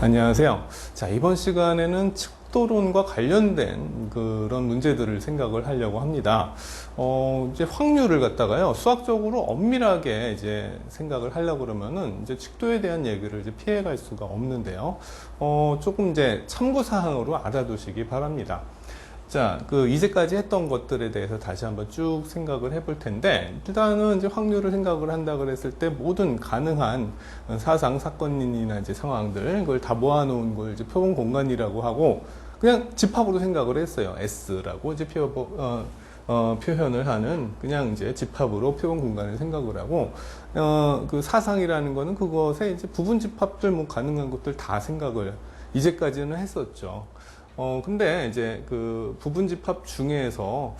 안녕하세요. 자, 이번 시간에는 척도론과 관련된 그런 문제들을 생각을 하려고 합니다. 어, 이제 확률을 갖다가요, 수학적으로 엄밀하게 이제 생각을 하려고 그러면은 이제 칙도에 대한 얘기를 이제 피해갈 수가 없는데요. 어, 조금 이제 참고사항으로 알아두시기 바랍니다. 자, 그 이제까지 했던 것들에 대해서 다시 한번 쭉 생각을 해볼 텐데 일단은 이제 확률을 생각을 한다 그랬을 때 모든 가능한 사상 사건이나 이제 상황들 그걸 다 모아놓은 걸 이제 표본 공간이라고 하고 그냥 집합으로 생각을 했어요. S라고 이제 표, 어, 어, 표현을 하는 그냥 이제 집합으로 표본 공간을 생각을 하고 어, 그 사상이라는 거는 그것에 이제 부분 집합들 뭐 가능한 것들 다 생각을 이제까지는 했었죠. 어, 근데 이제 그 부분 집합 중에서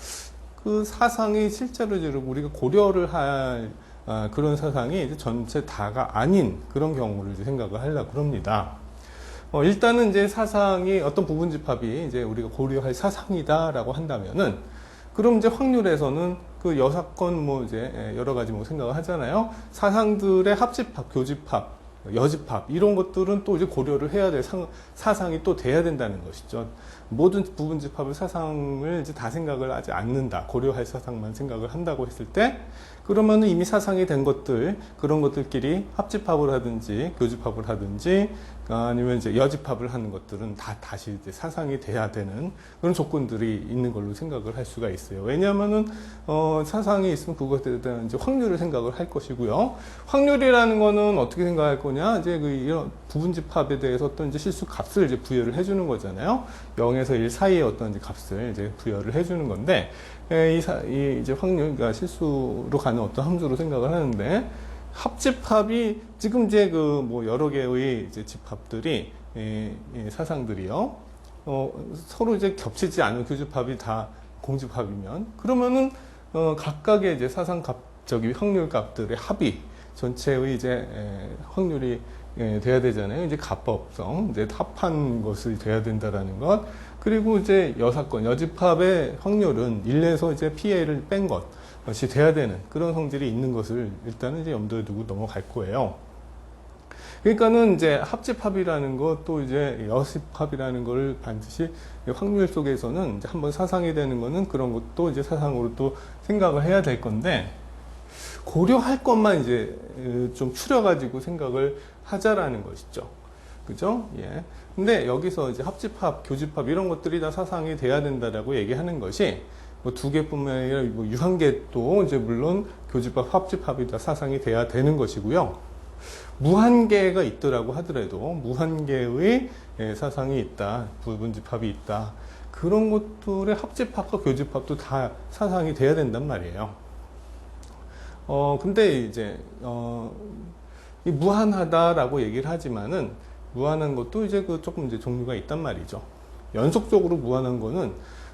그 사상이 실제로 우리가 고려를 할 아, 그런 사상이 이제 전체 다가 아닌 그런 경우를 이제 생각을 하려고 그럽니다. 어, 일단은 이제 사상이 어떤 부분 집합이 이제 우리가 고려할 사상이다라고 한다면은 그럼 이제 확률에서는 그 여사건 뭐 이제 여러 가지 뭐 생각을 하잖아요. 사상들의 합집합, 교집합, 여집합 이런 것들은 또 이제 고려를 해야 될 상, 사상이 또 돼야 된다는 것이죠. 모든 부분 집합을 사상을 이제 다 생각을 하지 않는다. 고려할 사상만 생각을 한다고 했을 때 그러면은 이미 사상이 된 것들 그런 것들끼리 합집합을 하든지 교집합을 하든지 아니면 이제 여집합을 하는 것들은 다 다시 이제 사상이 돼야 되는 그런 조건들이 있는 걸로 생각을 할 수가 있어요. 왜냐하면은 어, 사상이 있으면 그것에 대한 이제 확률을 생각을 할 것이고요. 확률이라는 거는 어떻게 생각할 거냐? 이제 그 이런 부분 집합에 대해서 어떤 이제 실수 값을 이제 부여를 해주는 거잖아요. 0에서 1 사이의 어떤 이제 값을 이제 부여를 해주는 건데 에, 이, 사, 이 이제 확률, 그러니까 실수로 가는 어떤 함수로 생각을 하는데 합집합이 지금 이제 그 뭐 여러 개의 이제 집합들이 예, 예, 사상들이요. 어, 서로 이제 겹치지 않은 교집합이 다 공집합이면 그러면은 어, 각각의 이제 사상 값 저기 확률 값들의 합이 전체의 이제 에, 확률이 예, 돼야 되잖아요. 이제 가법성, 이제 합한 것이 돼야 된다라는 것. 그리고 이제 여사건, 여집합의 확률은 1에서 이제 PA를 뺀 것. 것이 돼야 되는 그런 성질이 있는 것을 일단은 이제 염두에 두고 넘어갈 거예요. 그러니까는 이제 합집합이라는 것 또 이제 여집합이라는 걸 반드시 확률 속에서는 이제 한번 사상이 되는 거는 그런 것도 이제 사상으로 또 생각을 해야 될 건데 고려할 것만 이제 좀 추려가지고 생각을 하자라는 것이죠. 그죠? 예. 근데 여기서 이제 합집합, 교집합 이런 것들이 다 사상이 돼야 된다라고 얘기하는 것이 뭐 두 개뿐만 아니라 뭐 유한계도 이제 물론 교집합, 합집합이 다 사상이 돼야 되는 것이고요. 무한계가 있더라고 하더라도 무한계의 예, 사상이 있다, 부분집합이 있다. 그런 것들의 합집합과 교집합도 다 사상이 돼야 된단 말이에요. 어, 근데 이제, 어, 이 무한하다라고 얘기를 하지만은 무한한 것도 이제 그 조금 이제 종류가 있단 말이죠. 연속적으로 무한한 거는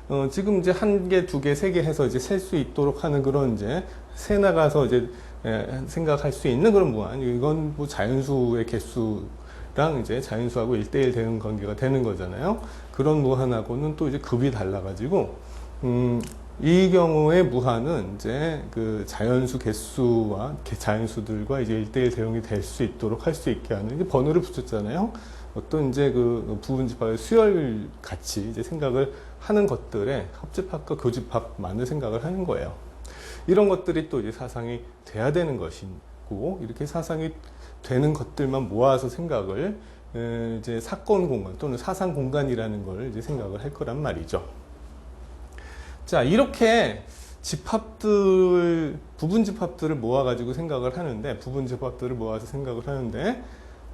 어, 지금 이제 한 개, 두 개, 세 개 해서 이제 셀 수 있도록 하는 그런 이제 세 나가서 이제 예, 생각할 수 있는 그런 무한. 이건 뭐 자연수의 개수랑 이제 자연수하고 일대일 대응 관계가 되는 거잖아요. 그런 무한하고는 또 이제 급이 달라가지고, 음, 이 경우의 무한은 이제 그 자연수 개수와 자연수들과 이제 일대일 대응이 될 수 있도록 할 수 있게 하는 이제 번호를 붙였잖아요. 어떤 이제 그 부분 집합의 수열 같이 이제 생각을 하는 것들에 합집합과 교집합만을 생각을 하는 거예요. 이런 것들이 또 이제 사상이 돼야 되는 것이고 이렇게 사상이 되는 것들만 모아서 생각을 이제 사건 공간 또는 사상 공간이라는 걸 이제 생각을 할 거란 말이죠. 자 이렇게 집합들 부분 집합들을 모아 가지고 생각을 하는데 부분 집합들을 모아서 생각을 하는데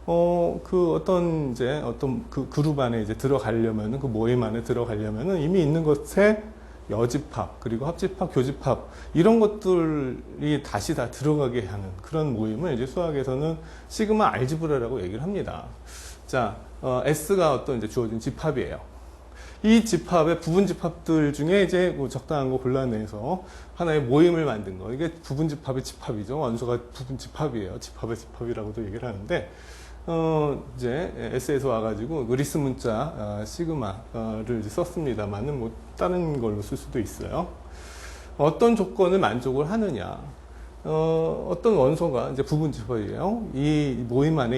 어, 그 어떤 이제 어떤 그 그룹 안에 이제 들어가려면은 그 모임 안에 들어가려면은 이미 있는 것에 여집합 그리고 합집합 교집합 이런 것들이 다시 다 들어가게 하는 그런 모임을 이제 수학에서는 시그마 알지브라라고 얘기를 합니다. 자, 어, S가 어떤 이제 주어진 집합이에요. 이 집합의 부분 집합들 중에 이제 뭐 적당한 거 골라내서 하나의 모임을 만든 거. 이게 부분 집합의 집합이죠. 원소가 부분 집합이에요. 집합의 집합이라고도 얘기를 하는데, 어, 이제 S에서 와가지고 그리스 문자 어, 시그마를 썼습니다만은 뭐 다른 걸로 쓸 수도 있어요. 어떤 조건을 만족을 하느냐. 어, 어떤 원소가 이제 부분 집합이에요. 이 모임 안에